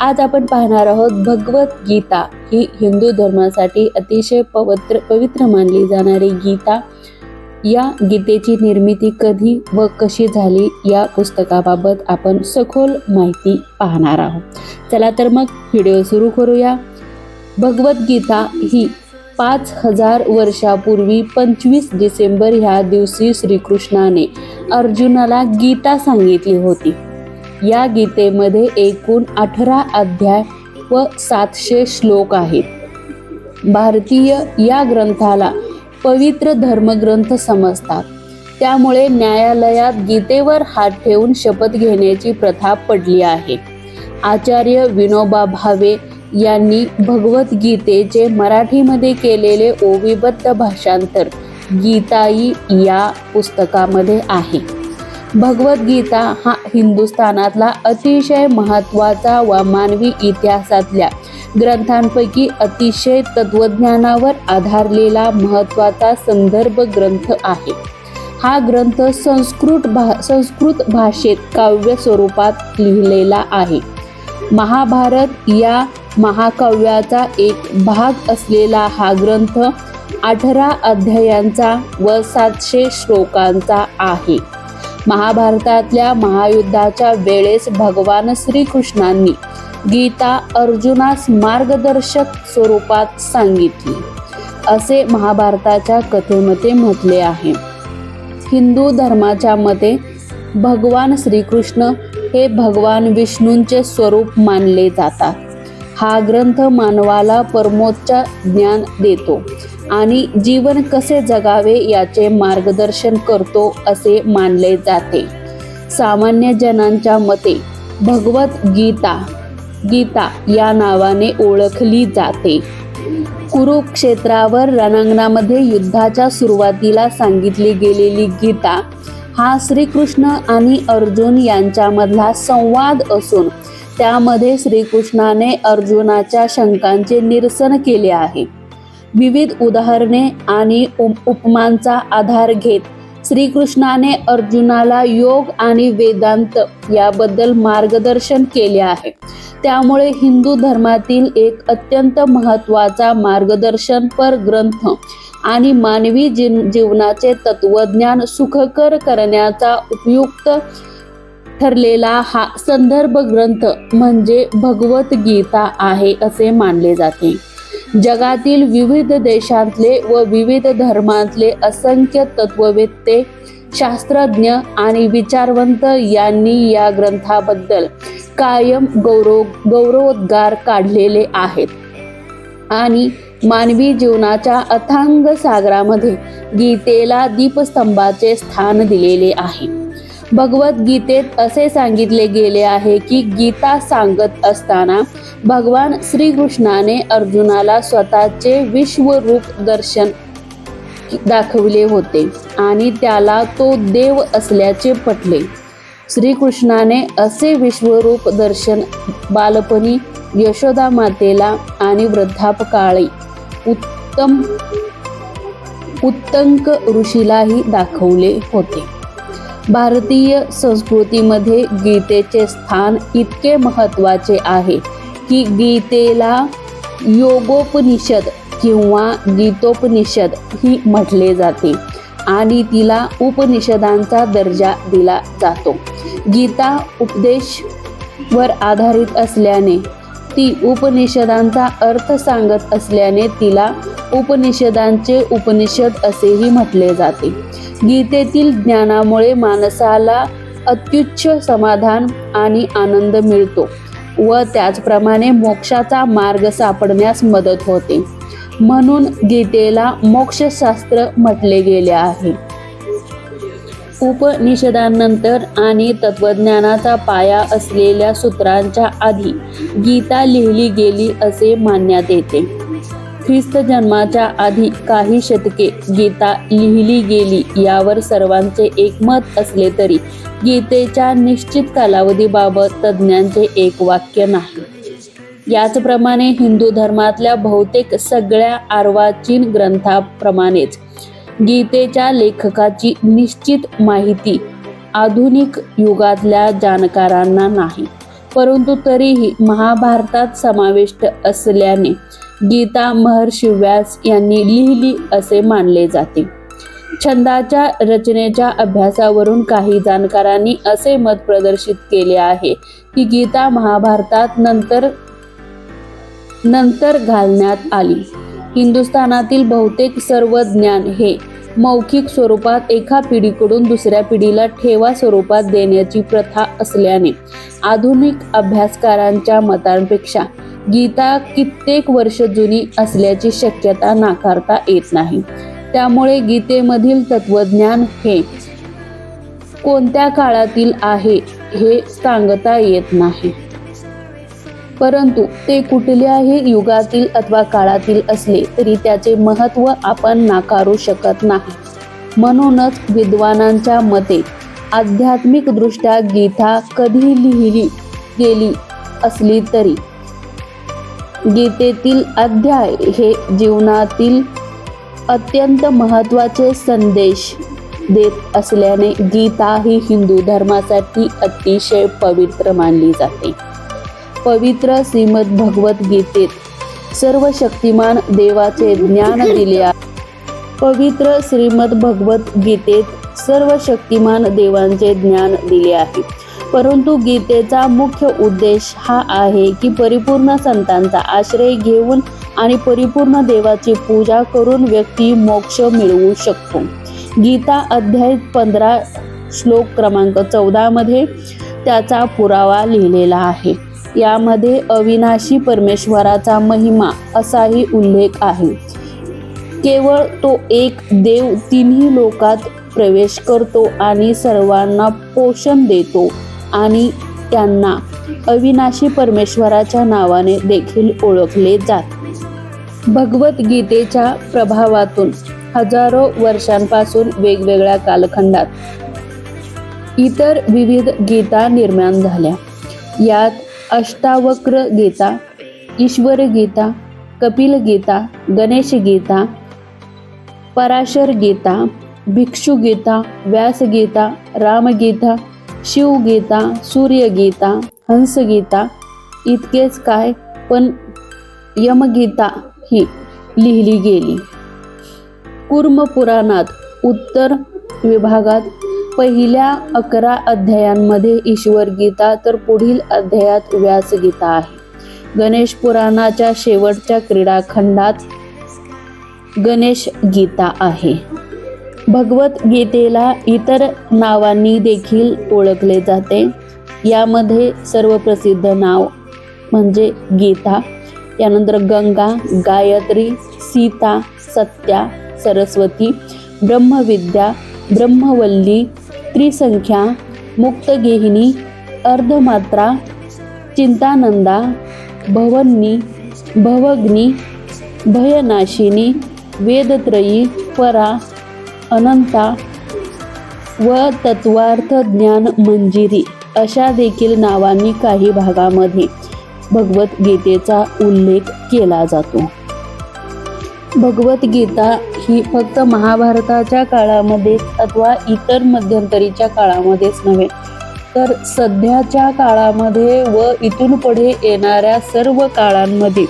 आज आपण पाहणार आहोत भगवद्गीता ही हिंदू धर्मासाठी अतिशय पवित्र पवित्र मानली जाणारी गीता. या गीतेची निर्मिती कधी व कशी झाली या पुस्तकाबाबत आपण सखोल माहिती पाहणार आहोत. चला तर मग व्हिडिओ सुरू करूया. भगवद्गीता ही पाच हजार वर्षापूर्वी पंचवीस डिसेंबर ह्या दिवशी श्रीकृष्णाने अर्जुनाला गीता सांगितली होती. या गीतेमध्ये एकूण अठरा अध्याय व सातशे श्लोक आहेत. भारतीय या ग्रंथाला पवित्र धर्मग्रंथ समजतात. त्यामुळे न्यायालयात गीतेवर हात ठेवून शपथ घेण्याची प्रथा पडली आहे. आचार्य विनोबा भावे यांनी भगवद्गीतेचे मराठीमध्ये केलेले ओविबद्ध भाषांतर गीताई या पुस्तकामध्ये आहे. भगवद्गीता हा हिंदुस्थानातला अतिशय महत्त्वाचा व मानवी इतिहासातल्या ग्रंथांपैकी अतिशय तत्वज्ञानावर आधारलेला महत्त्वाचा संदर्भ ग्रंथ आहे. हा ग्रंथ संस्कृत भा संस्कृत भाषेत काव्य स्वरूपात लिहिलेला आहे. महाभारत या महाकाव्याचा एक भाग असलेला हा ग्रंथ अठरा अध्यायांचा व सातशे श्लोकांचा आहे. महाभारतातल्या महायुद्धाच्या वेळेस भगवान श्रीकृष्णांनी गीता अर्जुनास मार्गदर्शक स्वरूपात सांगितली. असे महाभारताच्या कथेमध्ये म्हटले आहे. हिंदू धर्माच्या मते भगवान श्रीकृष्ण हे भगवान विष्णूंचे स्वरूप मानले जातात. हा ग्रंथ मानवाला परमोच्च ज्ञान देतो. आणि जीवन कसे जगावे याचे मार्गदर्शन करतो असे मानले जाते. सामान्य जनांच्या मते भगवद्गीता गीता या नावाने ओळखली जाते. कुरुक्षेत्रावर रणांगणामध्ये युद्धाच्या सुरुवातीला सांगितली गेलेली गीता हा श्रीकृष्ण आणि अर्जुन यांच्यामधला संवाद असून त्यामध्ये श्रीकृष्णाने अर्जुनाच्या शंकांचे निरसन केले आहे. विविध उदाहरणे आणि उप उपमांचा आधार घेत श्रीकृष्णाने अर्जुनाला योग आणि वेदांत याबद्दल मार्गदर्शन केले आहे. त्यामुळे हिंदू धर्मातील एक अत्यंत महत्त्वाचा मार्गदर्शनपर ग्रंथ आणि मानवी जीव जीवनाचे तत्वज्ञान सुखकर करण्याचा उपयुक्त ठरलेला हा संदर्भ ग्रंथ म्हणजे भगवद्गीता आहे असे मानले जाते. जगातील विविध देशांतले व विविध धर्मांतले असंख्य तत्ववेत्ते शास्त्रज्ञ आणि विचारवंत यांनी या ग्रंथाबद्दल कायम गौरव गौरवोद्गार काढलेले आहेत. आणि मानवी जीवनाच्या अथांग सागरामध्ये गीतेला दीपस्तंभाचे स्थान दिलेले आहे. भगवद्गीतेत असे सांगितले गेले आहे की गीता सांगत असताना भगवान श्रीकृष्णाने अर्जुनाला स्वतःचे विश्वरूप दर्शन दाखविले होते आणि त्याला तो देव असल्याचे पटले. श्रीकृष्णाने असे विश्वरूप दर्शन बालपणी यशोदा मातेला आणि वृद्धापकाळी उत्तम उत्तंक ऋषीलाही दाखवले होते. भारतीय संस्कृतीमध्ये गीतेचे स्थान इतके महत्त्वाचे आहे. की गीतेला योगोपनिषद किंवा गीतोपनिषद ही म्हटले जाते आणि तिला उपनिषदांचा दर्जा दिला जातो. गीता उपदेश वर आधारित असल्याने ती उपनिषदांचा अर्थ सांगत असल्याने तिला उपनिषदांचे उपनिषद असेही म्हटले जाते. गीतेतील ज्ञानामुळे माणसाला अत्युच्च समाधान आणि आनंद मिळतो. व त्याचप्रमाणे मोक्षाचा मार्ग सापडण्यास मदत होते. म्हणून गीतेला मोक्षशास्त्र म्हटले गेले आहे. उपनिषदांनंतर आणि तत्वज्ञानाचा पाया असलेल्या सूत्रांच्या आधी गीता लिहिली गेली असे मानण्यात येते. ख्रिस्त जन्माच्या आधी काही शतके गीता लिहिली गेली यावर सर्वांचे एकमत असले तरी गीतेच्या निश्चित कालावधीबाबत तज्ज्ञांचे एक वाक्य नाही. याचप्रमाणे हिंदू धर्मातल्या बहुतेक सगळ्या अर्वाचीन ग्रंथाप्रमाणेच गीतेच्या लेखकाची निश्चित माहिती आधुनिक युगातल्या जाणकारांना नाही. परंतु तरीही महाभारतात समाविष्ट असल्याने गीता महर्षी व्यास यांनी लिहिली असे मानले जाते. छंदाच्या रचनेच्या अभ्यासावरून काही जाणकारांनी असे मत प्रदर्शित केले आहे की गीता महाभारतात नंतर नंतर घालण्यात आली. हिंदुस्थानातील बहुतेक सर्व ज्ञान हे मौखिक स्वरूपात एका पिढीकडून दुसऱ्या पिढीला ठेवा स्वरूपात देण्याची प्रथा असल्याने आधुनिक अभ्यासकारांच्या मतांपेक्षा गीता कित्येक वर्ष जुनी असल्याची शक्यता नाकारता येत नाही. त्यामुळे गीतेमधील तत्वज्ञान हे कोणत्या काळातील आहे हे सांगता येत नाही. परंतु ते कुठल्याही युगातील अथवा काळातील असले तरी त्याचे महत्त्व आपण नाकारू शकत नाही. म्हणूनच विद्वानांच्या मते आध्यात्मिकदृष्ट्या गीता कधी लिहिली गेली असली तरी गीतेतील अध्याय हे जीवनातील अत्यंत महत्त्वाचे संदेश देत असल्याने गीता ही हिंदू धर्मासाठी अतिशय पवित्र मानली जाते. पवित्र श्रीमद भगवत गीतेत सर्व शक्तिमान देवाचे ज्ञान दिले आहे. पवित्र श्रीमद भगवत गीतेत सर्व शक्तिमान देवांचे ज्ञान दिले आहे. परंतु गीतेचा मुख्य उद्देश हा आहे की परिपूर्ण संतांचा आश्रय घेऊन आणि परिपूर्ण देवाची पूजा करून व्यक्ती मोक्ष मिळवू शकतो. गीता अध्याय पंधरा श्लोक क्रमांक चौदामध्ये त्याचा पुरावा लिहिलेला आहे. यामध्ये अविनाशी परमेश्वराचा महिमा असाही उल्लेख आहे. केवळ तो एक देव तिन्ही लोकात प्रवेश करतो आणि सर्वांना पोषण देतो. आणि त्यांना अविनाशी परमेश्वराच्या नावाने देखील ओळखले जात. भगवद्गीतेच्या प्रभावातून हजारो वर्षांपासून वेगवेगळ्या कालखंडात इतर विविध गीता निर्माण झाल्या. यात अष्टावक्र गीता ईश्वर गीता कपिल गीता गणेश गीता पराशर गीता भिक्षुगीता व्यासगीता रामगीता शिवगीता सूर्यगीता हंसगीता इतकेच काय पण यमगीता ही लिहिली गेली. कुर्मपुराणात उत्तर विभागात पहिल्या अकरा अध्यायांमध्ये ईश्वर गीता तर पुढील अध्यायात व्यास गीता आहे. गणेश पुराणाच्या शेवटच्या क्रीडाखंडात गणेश गीता आहे. भगवद्गीतेला इतर नावांनी देखील ओळखले जाते. यामध्ये सर्वप्रसिद्ध नाव म्हणजे गीता यानंतर गंगा गायत्री सीता सत्या सरस्वती ब्रह्मविद्या ब्रह्मवल्ली त्रिसंख्या मुक्तगेहिनी अर्धमात्रा चिंतानंदा भवन्नी भवग्नी भयनाशिनी वेदत्रयी परा अनंता व तत्वार्थ ज्ञान मंजिरी अशा देखील नावांनी काही भागामध्ये भगवद्गीतेचा उल्लेख केला जातो. भगवद्गीता ही फक्त महाभारताच्या काळामध्ये अथवा इतर मध्यंतरीच्या काळामध्येच नव्हे तर सध्याच्या काळामध्ये व इथून पुढे येणाऱ्या सर्व काळांमध्ये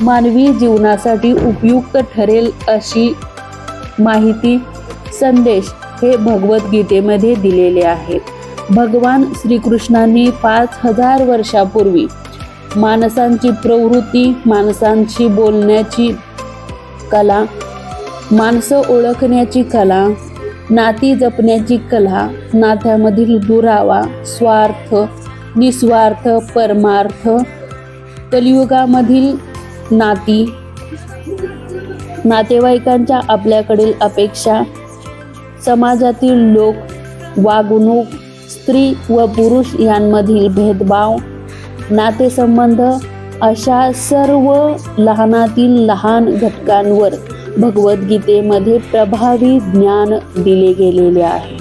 मानवी जीवनासाठी उपयुक्त ठरेल अशी माहिती संदेश हे भगवद्गीतेमध्ये दिलेले आहेत. भगवान श्रीकृष्णांनी पाच हजार वर्षापूर्वी माणसांची प्रवृत्ती माणसांची बोलण्याची कला माणसं ओळखण्याची कला नाती जपण्याची कला नात्यामधील दुरावा स्वार्थ निस्वार्थ परमार्थ कलियुगामधील नाती नातेवाईकांच्या आपल्याकडील अपेक्षा समाजातील लोक वागणूक स्त्री व पुरुष यांमधील भेदभाव नातेसंबंध अशा सर्व लहानातील लहान घटकांवर भगवद्गीतेमध्ये प्रभावी ज्ञान दिले गेलेले आहे.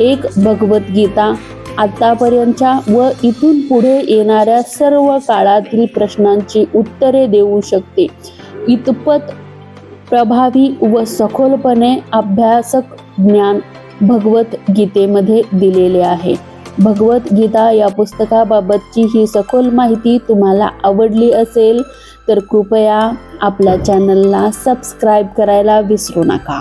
एक भगवद्गीता आतापर्यंतच्या व इथून पुढे येणाऱ्या सर्व काळातील प्रश्नांची उत्तरे देऊ शकते. इतपत प्रभावी व सखोलपणे अभ्यासक ज्ञान भगवद्गीतेमध्ये दिलेले आहे. भगवद्गीता या पुस्तकाबाबतची ही सखोल माहिती तुम्हाला आवडली असेल तर कृपया आपल्या चॅनलला सबस्क्राईब करायला विसरू नका.